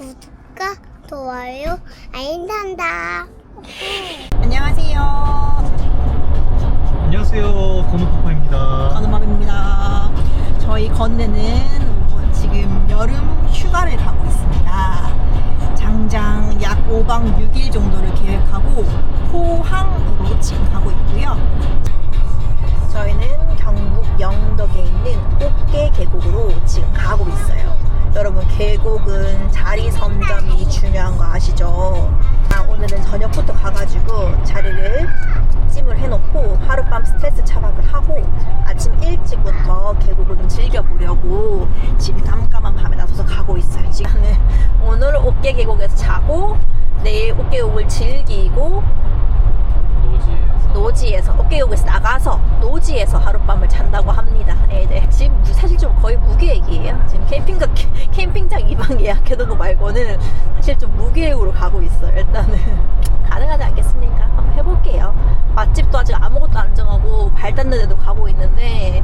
구독과 좋아요 알림 탄다. 안녕하세요. 안녕하세요 건우파파입니다 건우맘입니다. 저희 건네는 지금 여름 휴가를 가고 있습니다. 장장 약 5박 6일 정도를 계획하고 포항으로 지금 가고 있고요. 저희는 경북 영덕에 있는 꽃게 계곡으로 지금 가고 있어요. 여러분 계곡은 자리 선점이 중요한 거 아시죠? 아, 오늘은 저녁부터 가가지고 자리를 찜을 해놓고 하룻밤 스트레스 차박을 하고 아침 일찍부터 계곡을 좀 즐겨보려고 지금 깜깜한 밤에 나서서 가고 있어요. 지금은 오늘 옥계 계곡에서 자고 내일 옥계 계곡을 즐기고 노지에서 노지에서 어깨욕에서 나가서 노지 캠핑장 2박 예약해둔 거 말고는 사실 좀 무계획으로 가고 있어요. 일단은 가능하지 않겠습니까? 한번 해볼게요. 맛집도 아직 아무것도 안 정하고 발 닿는 데도 가고 있는데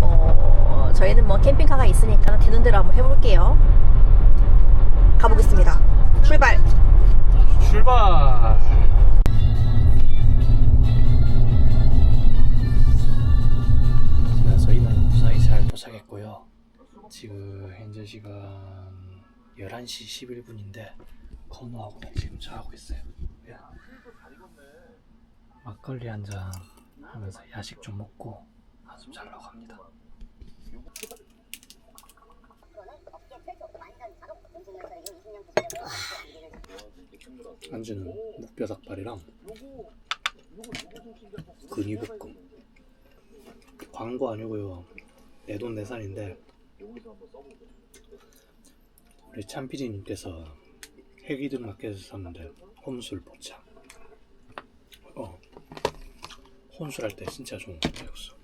어, 저희는 뭐 캠핑카가 있으니까 되는 대로 한번 해볼게요. 가보겠습니다. 출발. 출발 자, 저희는 무사히 잘 도착했고요 지금 현재 시간 11시 11분인데 건우하고 지금 자고 있어요. 예. 막걸리 한 잔 하면서 야식 좀 먹고 한숨 자려고 합니다. 안주는 목뼈 닭발이랑 근이볶음. 광고 아니고요. 내 돈 내산인데 우리 참피디님께서 해기든 마켓에서 샀는데 혼술 포차 어 혼술할 때 진짜 좋은 거였어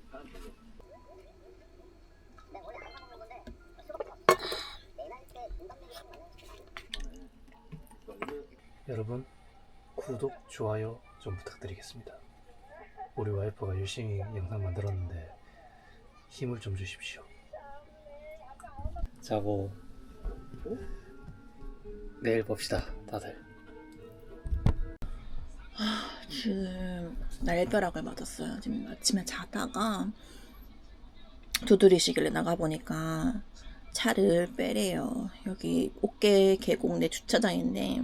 여러분 구독, 좋아요 좀 부탁드리겠습니다. 우리 와이프가 열심히 영상 만들었는데 힘을 좀 주십시오. 자고 내일 봅시다, 다들. 지금 날벼락을 맞았어요. 지금 아침에 자다가 두드리시길래 나가보니까 차를 빼래요. 여기 옥계 계곡 내 주차장인데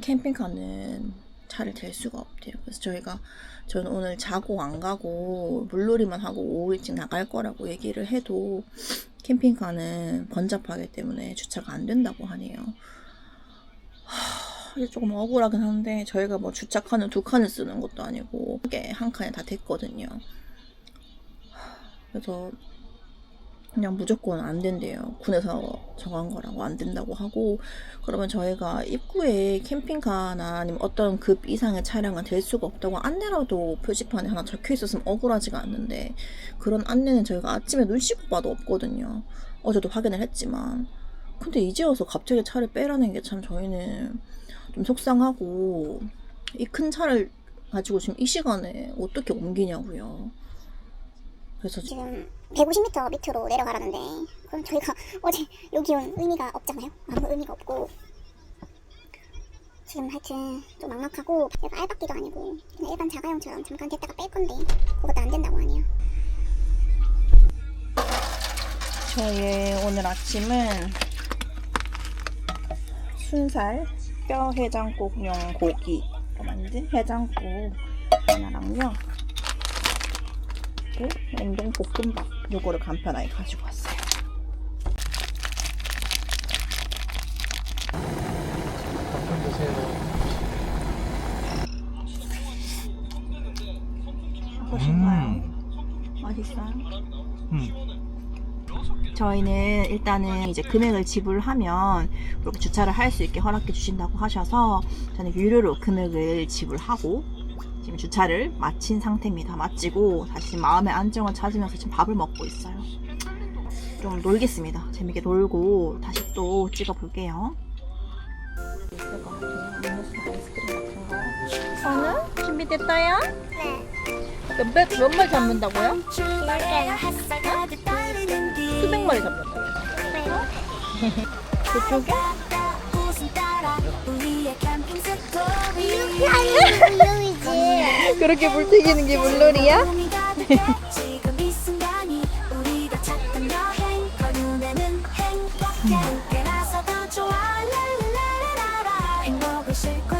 캠핑카는 차를 댈 수가 없대요. 그래서 저희가 저는 오늘 자고 안 가고 물놀이만 하고 오후 일찍 나갈 거라고 얘기를 해도 캠핑카는 번잡하기 때문에 주차가 안 된다고 하네요. 이게 조금 억울하긴 한데 저희가 뭐 주차 칸을 두 칸을 쓰는 것도 아니고 이게 한 칸에 다 됐거든요. 그래서 그냥 무조건 안 된대요. 군에서 정한 거라고 안 된다고 하고 그러면 저희가 입구에 캠핑카나 아니면 어떤 급 이상의 차량은 될 수가 없다고 안내라도 표지판에 하나 적혀 있었으면 억울하지가 않는데 그런 안내는 저희가 아침에 눈 씻고 봐도 없거든요. 어제도 확인을 했지만 근데 이제 와서 갑자기 차를 빼라는 게 참 저희는 좀 속상하고 이 큰 차를 가지고 지금 이 시간에 어떻게 옮기냐고요. 그래서 지금 150m 밑으로 내려가라는데 그럼 저희가 어제 여기 온 의미가 없잖아요. 아무 의미가 없고 지금 하여튼 좀 막막하고 얘가 알박기도 아니고 그냥 일반 자가용처럼 잠깐 됐다가 뺄 건데 그것도 안 된다고 하네요. 저의 오늘 아침은 순살 뼈 해장국용 고기로 만든 해장국 하나랑요. 그리고 냉동 볶음밥 요거를 간편하게 가지고 왔어요. 밥좀 드세요. 맛있어요? 음. 저희는 일단은 이제 금액을 지불하면 그렇게 주차를 할 수 있게 허락해 주신다고 하셔서 저는 유료로 금액을 지불하고 지금 주차를 마친 상태입니다. 마치고 다시 마음의 안정을 찾으면서 지금 밥을 먹고 있어요. 좀 놀겠습니다. 재밌게 놀고 다시 또 찍어 볼게요. 있을 것 같아요. 음료수 아이스크림 같은 거. 저는 준비됐어요? 네. 몇, 몇, 몇 마리 잡는다고요? 수백 마리 잡는다고요. 이렇게 하는 물놀이지. 그렇게 물 튀기는 게 물놀이야? 행복을 싣고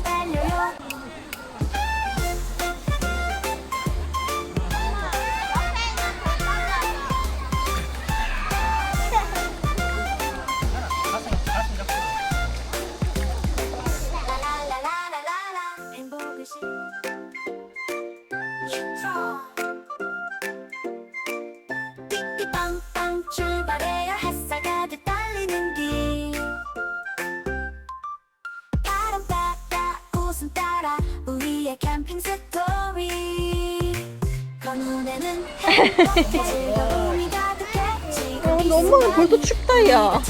어, 이 너무 순간이 벌써 춥다, 야. 어.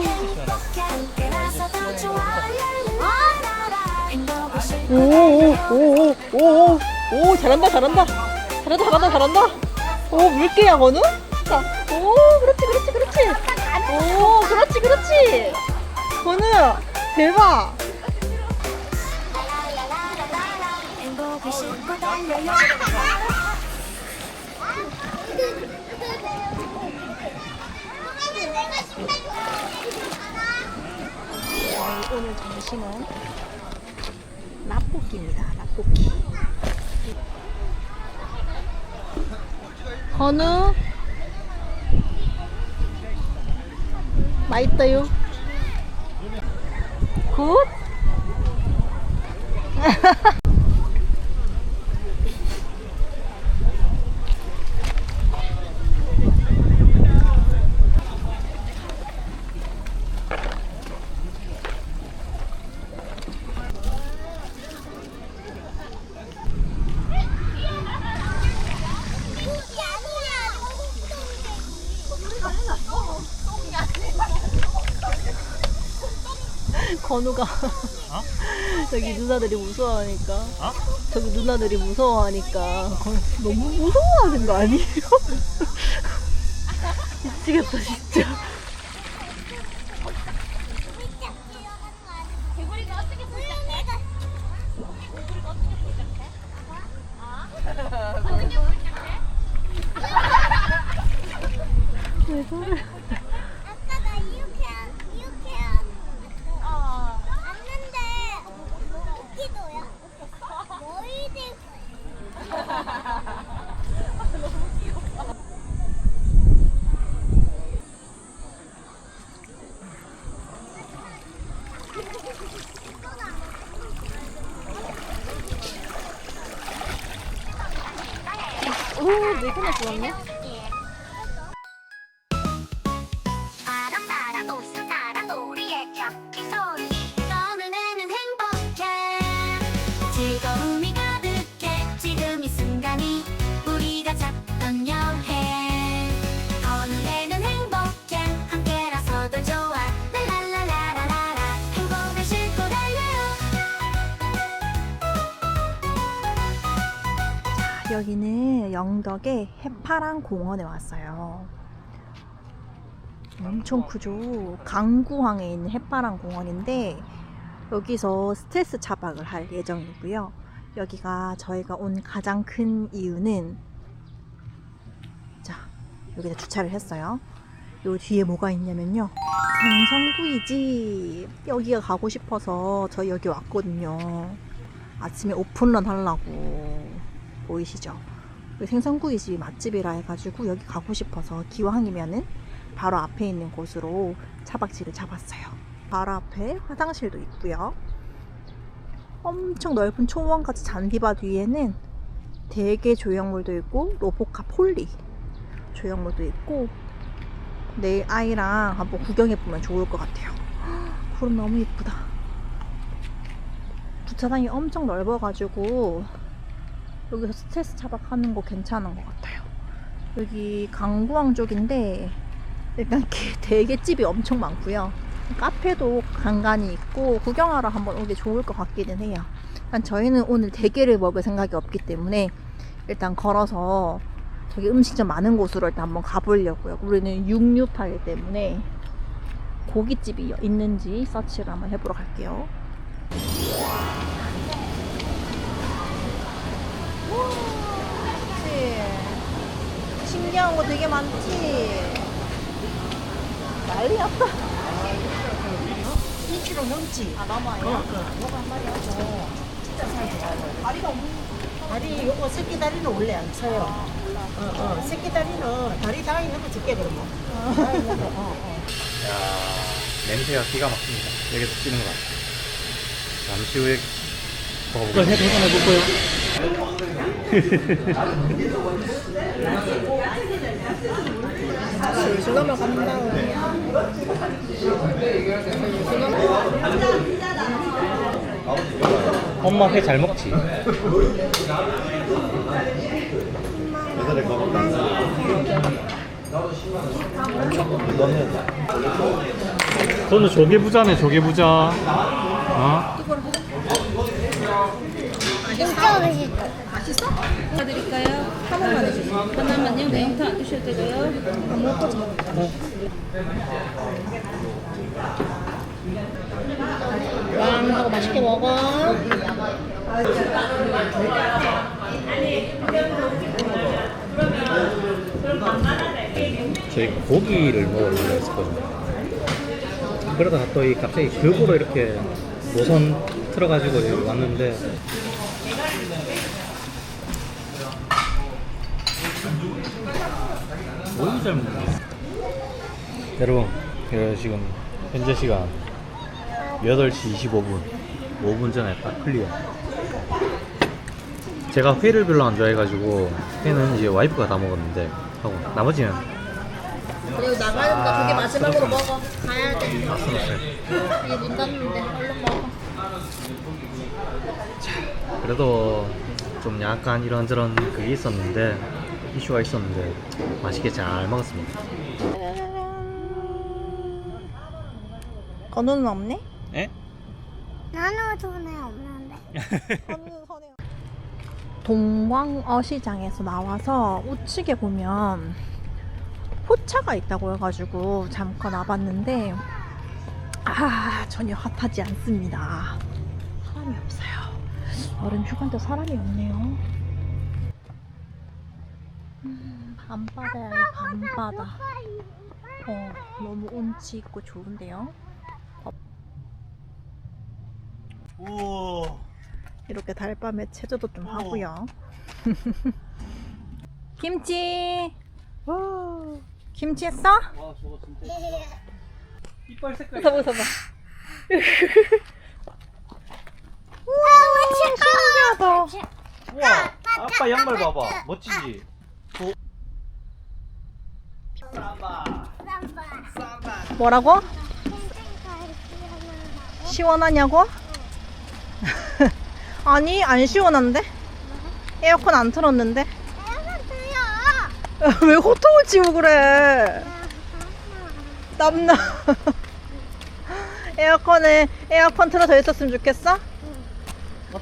행복해 함께라서 더 좋아 랄랄랄라 행복을 싣고 오오오오오 오 잘한다 잘한다. 잘한다 잘한다 잘한다. 오 물개야 건우? 자, 오 그렇지 그렇지 그렇지. 오 그렇지 그렇지. 건우 대박 오늘 점심은 라볶이입니다 라볶이 건우? 맛있어요? 굿 건우가 저기 누나들이 무서워하니까. 저기 누나들이 무서워하니까 너무 무서워하는 거 아니에요? 미치겠다 진짜 개구리가 어떻게 불쌍해? 왜 저래 아까 나 이렇게 안- 이렇게 안- 어, 왔는데 웃기도요? 너희들 즐거움이 가득해. 지금 이 순간이 우리가 여행. 행복해. 함께라서 더 좋아. 행복을 싣고 달려요. 여기는 영덕의 해 파랑 공원에 왔어요. 엄청 크죠. 강구항에 있는 해파랑 공원인데 여기서 스트레스 차박을 할 예정이고요. 여기가 저희가 온 가장 큰 이유는 자 여기다 주차를 했어요. 요 뒤에 뭐가 있냐면요. 생선구이집 여기가 가고 싶어서 저희 여기 왔거든요. 아침에 오픈런 하려고 보이시죠? 여기 생선구이 집이 맛집이라 해가지고 여기 가고 싶어서 기왕이면은 바로 앞에 있는 곳으로 차박지를 잡았어요. 바로 앞에 화장실도 있고요. 엄청 넓은 초원같이 잔디밭 위에는 대게 조형물도 있고 로보카 폴리 조형물도 있고 내일 아이랑 한번 구경해 보면 좋을 것 같아요. 구름 너무 예쁘다. 주차장이 엄청 넓어가지고 여기서 스트레스 차박하는 거 괜찮은 것 같아요. 여기 강구항 쪽인데 일단 대게집이 엄청 많고요. 카페도 간간히 있고 구경하러 한번 오기 좋을 것 같기는 해요. 일단 저희는 오늘 대게를 먹을 생각이 없기 때문에 일단 걸어서 저기 음식점 많은 곳으로 일단 한번 가보려고요. 우리는 668이기 때문에 고깃집이 있는지 서치를 한번 해보러 갈게요. 그치? 신기한 거 되게 많지? 난리 났다. 2kg 넘지. 아, 남아요? 요거 한 마리 하고 진짜 살 좋아요. 다리가 없는 다리 요거 새끼 다리는 원래 안 쳐요. 어, 어, 새끼 다리는 다리 다 있는 거 적게 그러면. 다 있는 거. 어, 어. 야 냄새가 기가 막힙니다. 여기서 찌는 것 같아요. 잠시 후에 먹어볼게요. 해 도전해 볼까요? 술 넘어간다. 엄마 회 잘 먹지? 너는 조개 부자네 조개 부자. 어? 진짜 맛있어. 맛있어? 드릴까요? 한 번만 해주세요. 하나만요. 매운탕 안 드셔도 되고요. 왕 하고 맛있게 먹어. 저희 고기를 먹으려고 했었거든요. 그러다가 또 이 갑자기 급으로 이렇게 노선 틀어가지고 여기 왔는데 너무 잘 먹네. 여러분, 그 지금 현재 시간 8시 25분, 5분 전에 딱 클리어. 제가 회를 별로 안 좋아해가지고 회는 이제 와이프가 다 먹었는데 하고 나머지는 그리고 나가는데 그게 마지막으로 먹어. 가야 돼. 이게 문 닫는데 얼른 먹어. 그래도 좀 약간 이런저런 그게 있었는데 이슈가 있었는데 맛있게 잘 먹었습니다. 건우는 없네? 에? 나는 돈에 없는데. 동광어 시장에서 나와서 우측에 보면 포차가 있다고 해가지고 잠깐 와봤는데 아 전혀 핫하지 않습니다. 사람이 없어요. 여름 휴가인데 사람이 없네요. 음, 밤바다야 밤바다. 어 너무 운치 있고 좋은데요. 이렇게 달밤에 체조도 좀 하고요. 김치. 김치 했어? 와 저거 진짜 이빨 색깔 웃어봐 웃어봐. 아, 신기하다. 우와 아빠 양말 봐봐 멋지지? 뭐라고? 시원하냐고? 아니 안 시원한데? 에어컨 안 틀었는데? 왜 호통을 치고 그래? 땀나. 에어컨에 에어컨 틀어져 있었으면 좋겠어?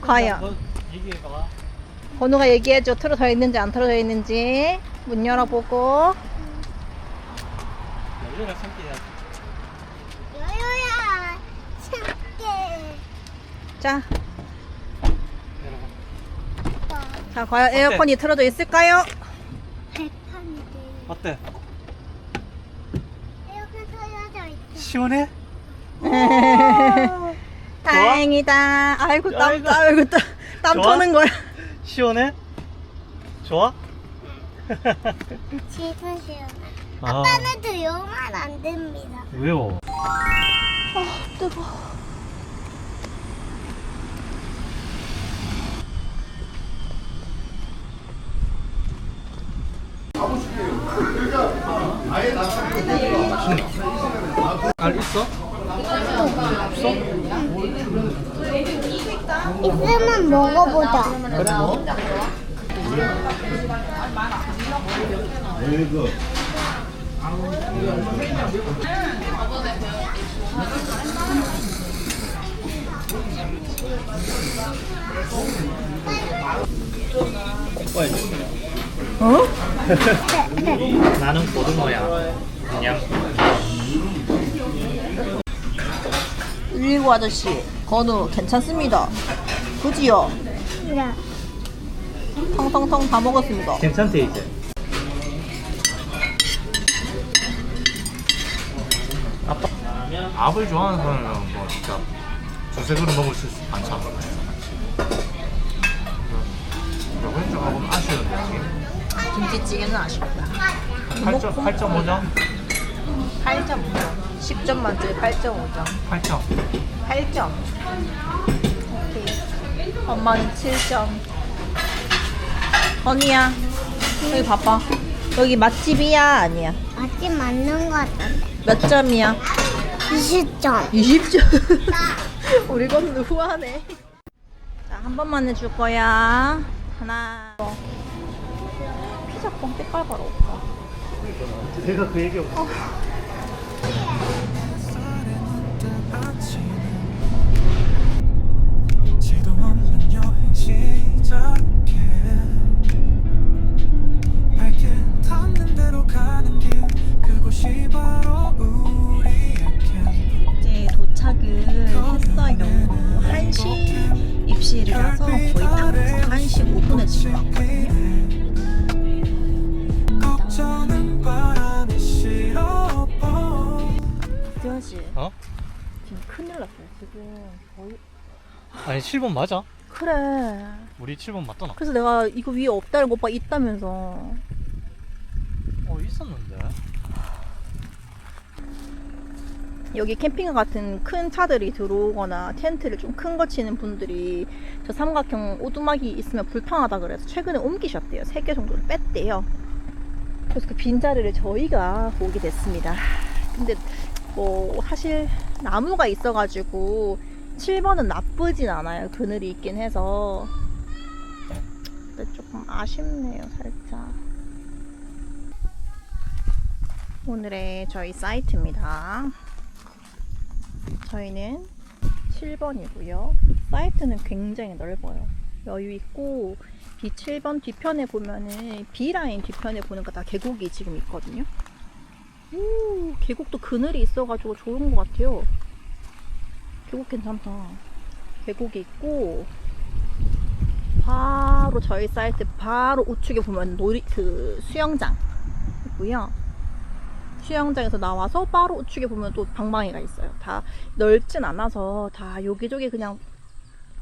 과연. 얘기해봐 번호가 얘기해줘. 틀어져 있는지 안 틀어져 있는지. 문 열어보고. 열려라 해야지 여유야. 참게. 자. 자, 과연 에어컨이 틀어져 있을까요? 백판이지. 어때? 에어컨 틀어져 있어. 시원해? 다행이다. 아이고, 땀, 아이고. 아이고, 땀, 땀? 터는 거야. 시원해? 좋아? 지금 시원해. 아 아빠는 들여오면 안 됩니다. 왜요? 뜨거. 알 있어? 있으면 먹어보자. 그래 뭐? 어? 나는 고등어야. 그냥 119 아저씨, 건우 괜찮습니다. 그지요? 네. 텅텅텅 다 먹었습니다. 괜찮대 이제. 아빠. 밥을 좋아하는 사람은 뭐 진짜 두세 그릇 먹을 수 있어. 많잖아. 이건 조금 아쉬운데. 김치찌개는 아쉽다. 8점, 8.5점? 8.5점. 10점 만점에 8.5점. 8점. 8점. 오케이. 엄마는 7점. 건이야. 여기 봐봐. 여기 맛집이야? 아니야? 맛집 맞는 거 같던데. 몇 점이야? 20점. 20점. 우리 건우 후하네. 자, 한 번만 해줄 거야. 하나. 피자 뻥 때깔 봐라, 오빠. 내가 그 얘기 없어. 이 이제 도착을 했어요. 1시 입실이라서 거의 딱 1시 5분에 지금 왔거든요. 걱정은 바람이 싫어 지원씨, 어? 지금 큰일 났어요. 지금 거의. 아니 7번 맞아? 그래. 우리 7번 맞더나? 그래서 내가 이거 위에 없다는 거 오빠 있다면서. 어 있었는데. 여기 캠핑카 같은 큰 차들이 들어오거나 텐트를 좀 큰 거 치는 분들이 저 삼각형 오두막이 있으면 불편하다 그래서 최근에 옮기셨대요. 세개 정도를 뺐대요. 그래서 그 빈자리를 저희가 오게 됐습니다. 근데 뭐 사실 나무가 있어가지고 7번은 나쁘진 않아요. 그늘이 있긴 해서. 근데 조금 아쉽네요, 살짝. 오늘의 저희 사이트입니다. 저희는 7번이고요. 사이트는 굉장히 넓어요. 여유 있고 B7번 뒤편에 보면은 B라인 뒤편에 보니까 다 계곡이 지금 있거든요. 오, 계곡도 그늘이 있어가지고 좋은 것 같아요. 계곡 괜찮다. 계곡이 있고 바로 저희 사이트 바로 우측에 보면 놀이 그 수영장 있고요. 수영장에서 나와서 바로 우측에 보면 또 방망이가 있어요. 다 넓진 않아서 다 여기저기 그냥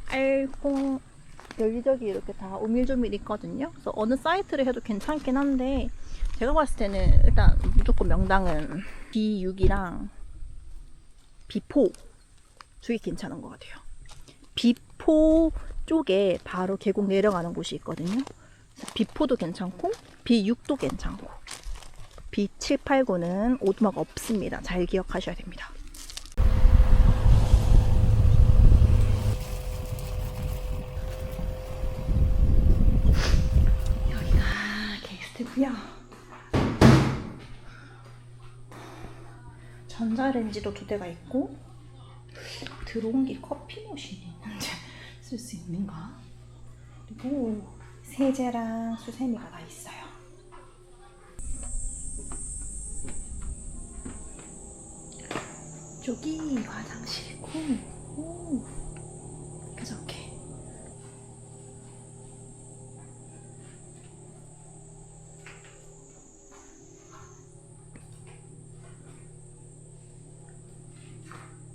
알콩 여기저기 이렇게 다 오밀조밀 있거든요. 그래서 어느 사이트를 해도 괜찮긴 한데 제가 봤을 때는 일단 무조건 명당은 B6이랑 B4 두개 괜찮은 것 같아요. B4 쪽에 바로 계곡 내려가는 곳이 있거든요. 그래서 B4도 괜찮고 B6도 괜찮고 B7, 8, 9는 오두막 없습니다. 잘 기억하셔야 됩니다. 여기가 게스트고요. 전자레인지도 두 대가 있고 들어온 게 커피 머신이 있는데 쓸 수 있는가? 그리고 세제랑 수세미가 다 있어요. 저기 화장실이고 오 그저께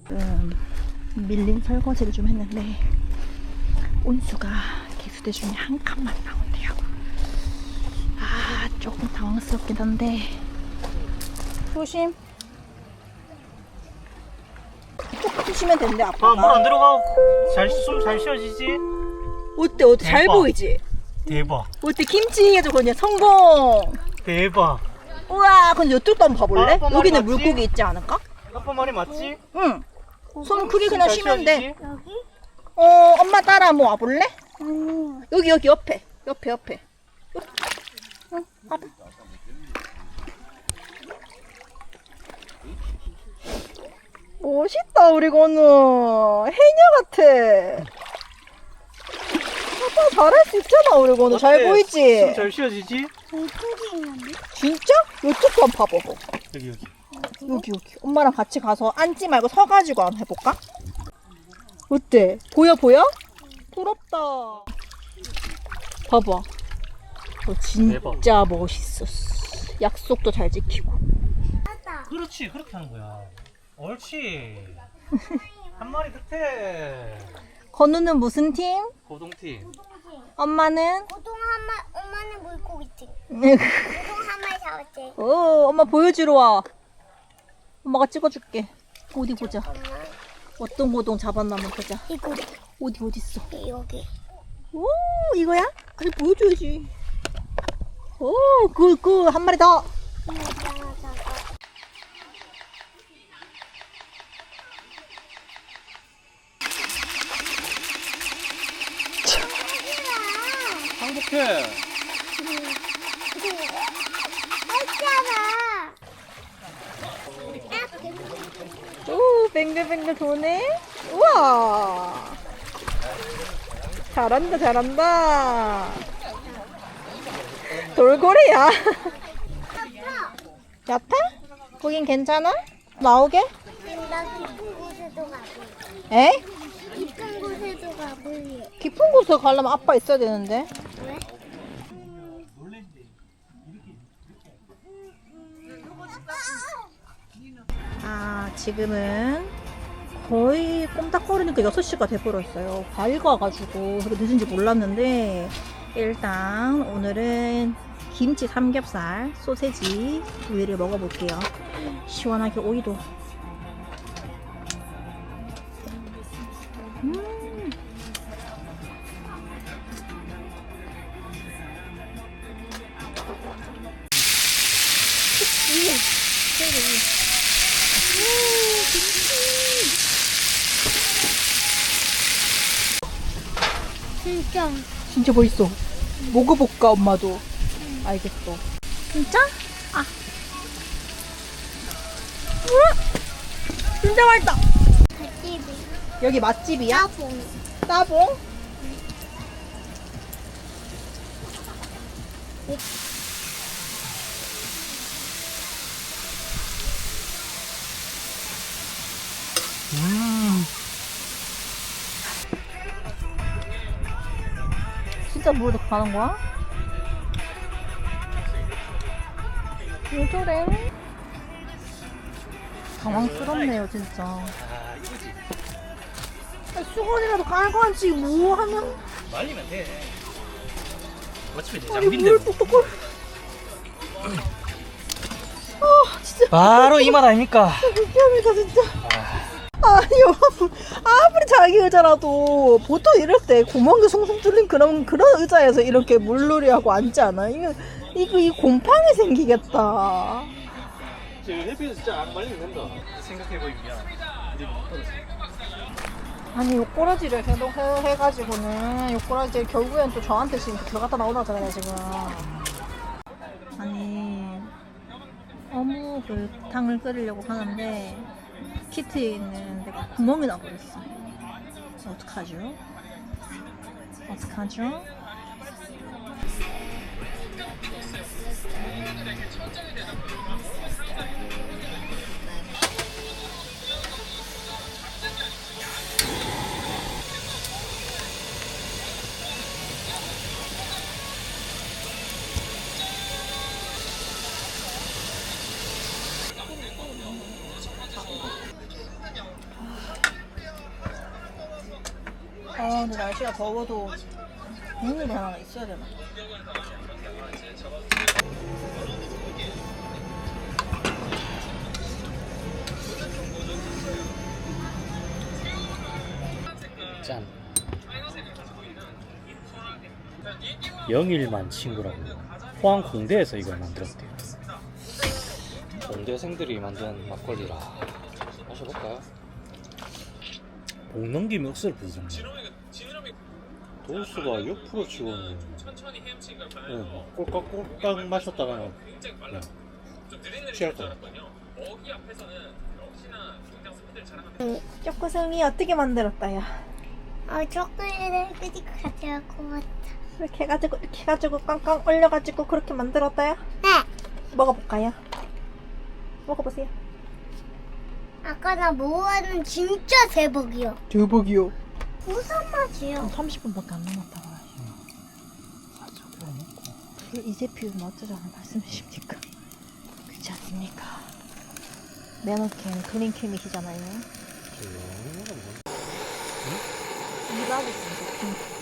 음, 밀린 설거지를 좀 했는데 온수가 기수대 중에 한 칸만 나온대요 아 조금 당황스럽긴 한데 조심 쭉 푸시면 된대 아빠가 아 물 안 들어가. 잘숨잘 쉬어지지? 어때 어때 잘 대박. 보이지? 대박. 어때 김치에도 그냥 성공 대박. 우와 근데 이쪽도 한번 봐볼래? 아, 아빠 여기는 맞지? 물고기 있지 않을까? 아빠 말이 맞지? 응. 손 크게 그냥 잘 쉬면 돼. 여기? 어, 엄마 따라 한번 와볼래? 아니요. 여기, 여기 옆에. 옆에, 옆에. 응, 와봐. 멋있다, 우리 건우. 해녀 같아. 아빠 잘할 수 있잖아, 우리 건우. 잘 어때? 보이지? 숨잘 쉬어지지? 저쪽에 있는데? 진짜? 이쪽도 한번 봐봐. 여기 여기. 여기, 여기. 엄마랑 같이 가서 앉지 말고 서가지고 한번 해볼까? 어때? 보여 보여? 부럽다. 봐봐. 너 진짜 멋있었어. 약속도 잘 지키고. 그렇지 그렇게 하는 거야 옳지 한 마리 득해 건우는 무슨 팀? 고동팀 엄마는? 보통 한마 엄마는 물고기지. 보통 한 마리 잡았지. 오, 엄마 보여주러 와. 엄마가 찍어줄게. 어디 보자. 어떤 고동 잡았나 한번 보자. 이거 어디 어디 있어? 여기. 오, 이거야? 그래 보여줘야지. 오, 그, 그, 한 마리 더. 행복해 오, 뱅글뱅글 도네. 우와. 잘한다, 잘한다. 돌고래야. 얕아? 거긴 괜찮아? 나오게? 나 깊은 곳에도 가고. 에? 깊은 곳에도 가볼래. 깊은 곳에 가려면 아빠 있어야 되는데. 왜? 아, 지금은 거의 꼼닥거리니까 6시가 돼버렸어요. 과일가 와가지고 그렇게 늦은지 몰랐는데 일단 오늘은 김치 삼겹살, 소세지 구이를 먹어볼게요. 시원하게 오이도. 진짜. 진짜 멋있어. 먹어볼까 엄마도. 알겠어. 진짜? 아. 우와! 진짜 맛있다. 맛집이. 여기 맛집이야? 따봉. 따봉? 음 진짜 물에 가는 거야? 왜 저래? 당황스럽네요 진짜. 아, 수건이라도 깔고 앉지 뭐 하면? 말리면 돼. 어차피 내 아니 장비인데 물 뚝뚝거려 아 진짜. 바로 이 맛 아닙니까? 불쾌합니다 진짜. 아 니 아무- 아무리 자기 의자라도 보통 이럴 때 구멍이 숭숭 뚫린 그런 그런 의자에서 이렇게 물놀이 하고 앉지 않아? 이거 이거 이 곰팡이 생기겠다. 지금 햇빛 진짜 안 말리면 된다 생각해보면 이제 못 아니 요 꼬라지를 해도 해, 해가지고는 요 꼬라지 결국엔 또 저한테 지금 들어갔다 나오라잖아요 지금. 아니 어묵을 끓이려고 하는데 키트에 있는 데가 구멍이 나버렸어. 어떡하죠? 어떡하죠? 날씨가 더워도 국물이 하나 있어야 되나? 짠. 영일만 친구라고. 포항 공대에서 이걸 만들었대요. 공대생들이 만든 막걸리라. 마셔볼까요? 목 넘김이 억수로 부르잖아요 도수가 6% 치고는 네, 꼴깍 꼴깍 마셨다가 그냥 취할 거야 쪼꾸승이 어떻게 만들었다요? 어, 초콜릿을 가져올 것 같아. 이렇게 해가지고 이렇게 해가지고 깡깡 올려가지고 그렇게 만들었다요? 네. 먹어볼까요? 먹어보세요 아까 나 먹었는 진짜 대박이야. 대박이요 무슨 맛이요? 30분밖에 안 남았다 봐요. 그 이제 피우면 어쩌자는 말씀이십니까? 그렇지 않습니까? 매너캠, 클린캠이시잖아요. 일하고 있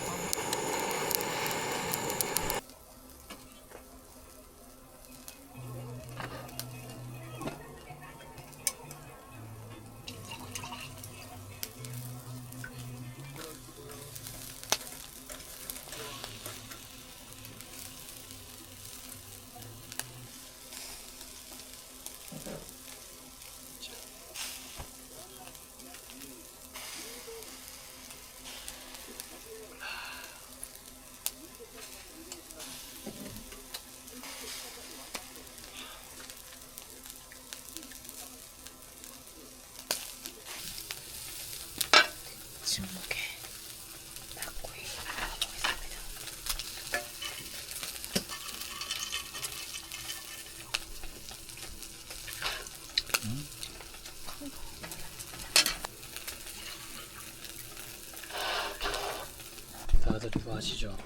다들 좋아하시죠?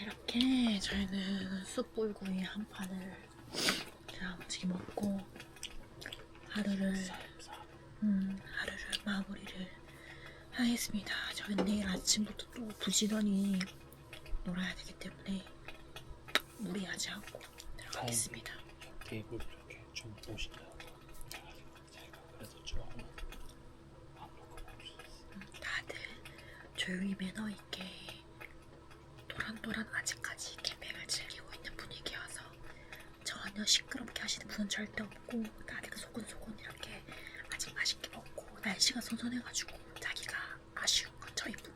이렇게 저희는 숯불구이 한 판을 야무지게 먹고 하루를 음, 하루를 마무리를 하겠습니다. 저희는 내일 아침부터 또 부지런히 놀아야 되기 때문에 무리하지 않고 들어가겠습니다. 테이블 쪽에 좀 보시죠. 제가 그래서 좀 다들 조용히 매너 있게 도란도란 아직까지 캠핑을 즐기고 있는 분위기여서 전혀 시끄럽게 하시는 분은 절대 없고 다들 소곤소곤 이렇게 아직 맛있게 먹고 날씨가 선선해가지고 자기가 아쉬운 건 저희뿐